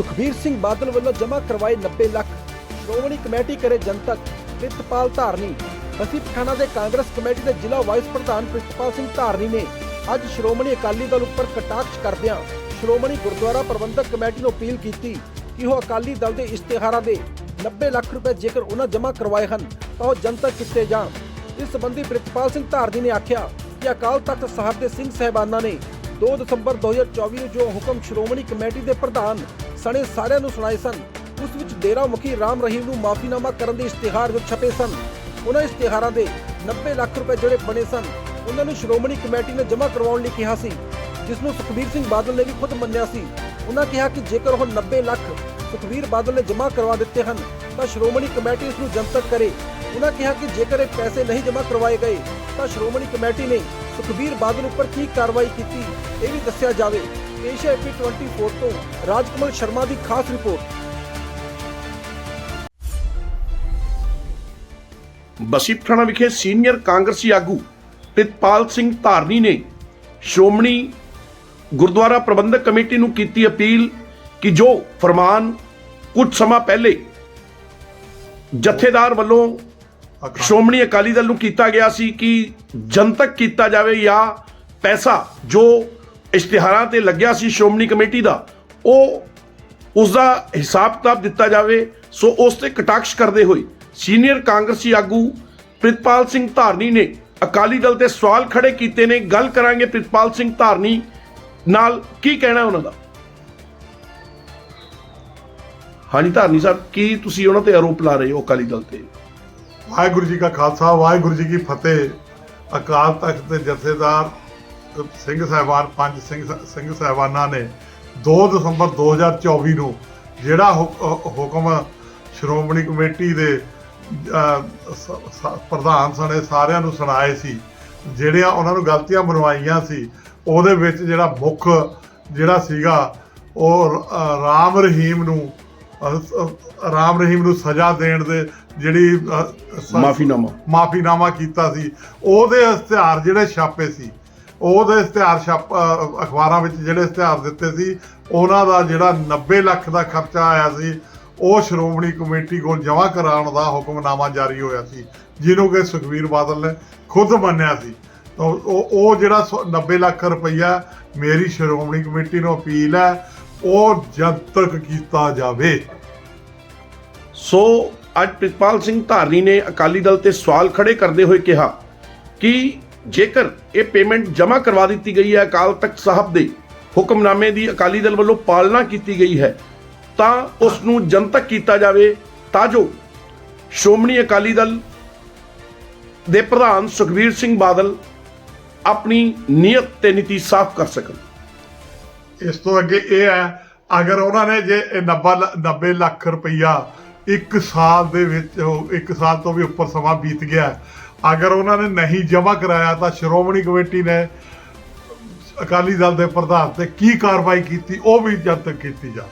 ਸੁਖਬੀਰ ਸਿੰਘ ਬਾਦਲ ਵੱਲੋਂ ਜਮ੍ਹਾਂ ਕਰਵਾਏ 90 ਲੱਖ। ਸ਼੍ਰੋਮਣੀ ਕਮੇਟੀ ਕਰੇ ਜਨਤਕ। ਪ੍ਰਿਤਪਾਲ ਧਾਰਨੀ। ਬਸੀ ਪਠਾਣਾ ਦੇ ਕਾਂਗਰਸ ਕਮੇਟੀ ਦੇ ਜ਼ਿਲ੍ਹਾ ਵਾਈਸ ਪ੍ਰਧਾਨ ਪ੍ਰਿਤਪਾਲ ਸਿੰਘ ਧਾਰਨੀ ਨੇ ਅੱਜ ਸ਼੍ਰੋਮਣੀ ਅਕਾਲੀ ਦਲ ਉੱਪਰ ਕਟਾਕਸ਼ ਕਰਦਿਆਂ ਸ਼੍ਰੋਮਣੀ ਗੁਰਦੁਆਰਾ ਪ੍ਰਬੰਧਕ ਕਮੇਟੀ ਨੂੰ ਅਪੀਲ ਕੀਤੀ ਕਿ ਉਹ ਅਕਾਲੀ ਦਲ ਦੇ ਇਸ਼ਤਿਹਾਰਾਂ ਦੇ 90 ਲੱਖ ਰੁਪਏ ਜੇਕਰ ਉਹਨਾਂ ਜਮ੍ਹਾਂ ਕਰਵਾਏ ਹਨ, ਤਾਂ ਉਹ ਜਨਤਕ ਕੀਤੇ ਜਾਣ। ਇਸ ਸੰਬੰਧੀ ਪ੍ਰਿਤਪਾਲ ਸਿੰਘ ਧਾਰਨੀ ਨੇ ਆਖਿਆ ਕਿ ਅਕਾਲ ਤਖਤ ਸਾਹਿਬ ਦੇ ਸਿੰਘ ਸਹਿਬਾਨਾਂ ਨੇ 2 ਦਸੰਬਰ 2024 ਨੂੰ ਜੋ ਹੁਕਮ ਸ਼੍ਰੋਮਣੀ ਕਮੇਟੀ ਦੇ ਪ੍ਰਧਾਨ ਸਣੇ ਸਾਰਿਆਂ ਨੂੰ ਸੁਣਾਏ ਸਨ, ਉਸ ਵਿੱਚ ਡੇਰਾ ਮੁਖੀ ਰਾਮ ਰਹੀਮ ਨੂੰ ਮਾਫੀਨਾਮਾ ਕਰਨ ਦੇ ਇਸ਼ਤਿਹਾਰ ਵਿੱਚ ਛਪੇ ਸਨ। ਉਹਨਾਂ ਇਸ਼ਤਿਹਾਰਾਂ ਦੇ 90 ਲੱਖ ਰੁਪਏ ਜਿਹੜੇ ਬਣੇ ਸਨ, ਉਹਨਾਂ ਨੂੰ ਸ਼੍ਰੋਮਣੀ ਕਮੇਟੀ ਨੇ ਜਮ੍ਹਾਂ ਕਰਵਾਉਣ ਲਈ ਕਿਹਾ ਸੀ, ਜਿਸ ਨੂੰ ਸੁਖਬੀਰ ਸਿੰਘ ਬਾਦਲ ਨੇ ਵੀ ਖੁਦ ਮੰਨਿਆ ਸੀ। ਉਹਨਾਂ ਕਿਹਾ ਕਿ ਜੇਕਰ ਉਹ 90 ਲੱਖ ਸੁਖਬੀਰ ਬਾਦਲ ਨੇ ਜਮ੍ਹਾਂ ਕਰਵਾ ਦਿੱਤੇ ਹਨ, ਤਾਂ ਸ਼੍ਰੋਮਣੀ ਕਮੇਟੀ ਇਸ ਨੂੰ ਜਨਤਕ ਕਰੇ। ਉਹਨਾਂ ਕਿਹਾ ਕਿ ਜੇਕਰ ਇਹ ਪੈਸੇ ਨਹੀਂ ਜਮ੍ਹਾਂ ਕਰਵਾਏ ਗਏ, ਤਾਂ ਸ਼੍ਰੋਮਣੀ ਕਮੇਟੀ ਨੇ ਸੁਖਬੀਰ ਬਾਦਲ ਉੱਪਰ ਕੀ ਕਾਰਵਾਈ ਕੀਤੀ, ਇਹ ਵੀ ਦੱਸਿਆ ਜਾਵੇ। ਏਸ਼ੀਆ ਏਪੀ 24 ਤੋਂ ਰਾਜਕਮਲ ਸ਼ਰਮਾ ਦੀ ਖਾਸ ਰਿਪੋਰਟ। ਬਸੀ ਵਿਖੇ ਸੀਨੀਅਰ ਕਾਂਗਰਸੀ ਆਗੂ ਪ੍ਰਿਤਪਾਲ ਸਿੰਘ ਧਾਰਨੀ ਨੇ ਸ਼੍ਰੋਮਣੀ ਗੁਰਦੁਆਰਾ ਪ੍ਰਬੰਧਕ ਕਮੇਟੀ ਨੂੰ ਕੀਤੀ ਅਪੀਲ ਕਿ ਜੋ ਫਰਮਾਨ ਕੁਝ ਸਮਾਂ ਪਹਿਲੇ ਜਥੇਦਾਰ ਵੱਲੋਂ ਸ਼੍ਰੋਮਣੀ ਅਕਾਲੀ ਦਲ ਨੂੰ ਕੀਤਾ ਗਿਆ ਸੀ ਕਿ ਜਨਤਕ ਕੀਤਾ ਜਾਵੇ ਜਾਂ ਪੈਸਾ ਜੋ ਇਸ਼ਤਿਹਾਰਾਂ ਤੇ ਲੱਗਿਆ ਸੀ ਸ਼੍ਰੋਮਣੀ ਕਮੇਟੀ ਦਾ, ਉਹ ਉਸ ਦਾ ਹਿਸਾਬ ਕਿਤਾਬ ਦਿੱਤਾ ਜਾਵੇ। ਸੋ ਉਸ ਤੇ ਕਟਾਕਸ਼ ਕਰਦੇ ਹੋਏ ਸੀਨੀਅਰ ਕਾਂਗਰਸੀ ਆਗੂ ਪ੍ਰਿਤਪਾਲ ਸਿੰਘ ਧਾਰਨੀ ਨੇ ਅਕਾਲੀ ਦਲ ਤੇ ਸਵਾਲ ਖੜੇ ਕੀਤੇ ਨੇ। ਗੱਲ ਕਰਾਂਗੇ ਪ੍ਰਿਤਪਾਲ ਸਿੰਘ ਧਾਰਨੀ ਨਾਲ। ਕੀ ਕਹਿਣਾ ਉਹਨਾਂ ਦਾ? ਹਾਂਜੀ, ਧਾਰਨੀ ਸਾਹਿਬ, ਕੀ ਤੁਸੀਂ ਉਹਨਾਂ ਤੇ ਆਰੋਪ ਲਾ ਰਹੇ ਹੋ ਅਕਾਲੀ ਦਲ ਤੇ? ਵਾਹਿਗੁਰੂ ਜੀ ਕਾ ਖਾਲਸਾ, ਵਾਹਿਗੁਰੂ ਜੀ ਕੀ ਫਤਿਹ। ਅਕਾਲ ਤਖਤ ਦੇ ਜਥੇਦਾਰ ਸਿੰਘ ਸਾਹਿਬਾਨ, ਪੰਜ ਸਿੰਘ ਸਿੰਘ ਸਾਹਿਬਾਨਾਂ ਨੇ 2 ਦਸੰਬਰ 2024 ਨੂੰ ਜਿਹੜਾ ਹੁਕ- ਹੁਕਮ ਸ਼੍ਰੋਮਣੀ ਕਮੇਟੀ ਦੇ ਪ੍ਰਧਾਨ ਸਣੇ ਸਾਰਿਆਂ ਨੂੰ ਸੁਣਾਏ ਸੀ, ਜਿਹੜੀਆਂ ਉਹਨਾਂ ਨੂੰ ਗਲਤੀਆਂ ਬਣਵਾਈਆਂ ਸੀ, ਉਹਦੇ ਵਿੱਚ ਜਿਹੜਾ ਮੁੱਖ ਜਿਹੜਾ ਸੀਗਾ, ਉਹ ਰਾਮ ਰਹੀਮ ਨੂੰ ਰਾਮ ਰਹੀਮ ਨੂੰ ਸਜ਼ਾ ਦੇਣ ਦੇ ਜਿਹੜੀ ਮਾਫੀਨਾਮਾ। ਮਾਫੀਨਾਮਾ ਕੀਤਾ ਸੀ। ਉਹਦੇ ਇਸ਼ਤਿਹਾਰ ਜਿਹੜੇ ਛਾਪੇ ਸੀ ਉਹਦੇ ਇਸ਼ਤਿਹਾਰ ਛਾਪ ਅਖਬਾਰਾਂ ਵਿੱਚ ਜਿਹੜੇ ਇਸ਼ਤਿਹਾਰ ਦਿੱਤੇ ਸੀ ਉਹਨਾਂ ਦਾ ਜਿਹੜਾ 90 ਲੱਖ ਦਾ ਖਰਚਾ ਆਇਆ ਸੀ ਉਹ ਸ਼੍ਰੋਮਣੀ ਕਮੇਟੀ ਕੋਲ ਜਮ੍ਹਾਂ ਕਰਾਉਣ ਦਾ ਹੁਕਮਨਾਮਾ ਜਾਰੀ ਹੋਇਆ ਸੀ ਜਿਹਨੂੰ ਕਿ ਸੁਖਵੀਰ ਬਾਦਲ ਨੇ ਖੁਦ ਮੰਨਿਆ ਸੀ। ਤਾਂ ਉਹ ਉਹ ਜਿਹੜਾ ਸੌ- 90 ਲੱਖ ਰੁਪਈਆ ਮੇਰੀ ਸ਼੍ਰੋਮਣੀ ਕਮੇਟੀ ਨੂੰ ਅਪੀਲ ਹੈ ਉਹ ਜਨਤਕ ਕੀਤਾ ਜਾਵੇ। ਸੋ ਅੱਜ ਪ੍ਰਿਤਪਾਲ ਸਿੰਘ ਧਾਰਨੀ ਨੇ ਅਕਾਲੀ ਦਲ ਤੇ ਸਵਾਲ ਖੜੇ ਕਰਦੇ ਹੋਏ ਕਿਹਾ ਕਿ ਜੇਕਰ ਇਹ ਪੇਮੈਂਟ ਜਮ੍ਹਾਂ ਕਰਵਾ ਦਿੱਤੀ ਗਈ ਹੈ ਅਕਾਲ ਤਖਤ ਸਾਹਿਬ ਦੇ ਹੁਕਮਨਾਮੇ ਦੀ ਅਕਾਲੀ ਦਲ ਵੱਲੋਂ ਪਾਲਣਾ ਕੀਤੀ ਗਈ ਹੈ, ਤਾਂ ਉਸ ਨੂੰ ਜਨਤਕ ਕੀਤਾ ਜਾਵੇ, ਤਾਂ ਜੋ ਸ਼੍ਰੋਮਣੀ ਅਕਾਲੀ ਦਲ ਦੇ ਪ੍ਰਧਾਨ ਸੁਖਬੀਰ ਸਿੰਘ ਬਾਦਲ ਆਪਣੀ ਨੀਅਤ ਤੇ ਨੀਤੀ ਸਾਫ਼ ਕਰ ਸਕਣ। ਇਸ ਤੋਂ ਅੱਗੇ ਇਹ ਹੈ, ਅਗਰ ਉਹਨਾਂ ਨੇ ਜੇ ਇਹ 90 90 ਲੱਖ ਰੁਪਈਆ ਇੱਕ ਸਾਲ ਦੇ ਵਿੱਚ ਉਹ ਇੱਕ ਸਾਲ ਤੋਂ ਵੀ ਉੱਪਰ ਸਮਾਂ ਬੀਤ ਗਿਆ। ਅਗਰ ਉਹਨਾਂ ਨੇ ਨਹੀਂ ਜਮ੍ਹਾਂ ਕਰਾਇਆ ਤਾਂ ਸ਼੍ਰੋਮਣੀ ਕਮੇਟੀ ਨੇ ਅਕਾਲੀ ਦਲ ਦੇ ਪ੍ਰਧਾਨ ਤੇ ਕੀ ਕਾਰਵਾਈ ਕੀਤੀ, ਉਹ ਵੀ ਜਦ ਤੱਕ ਕੀਤੀ ਜਾ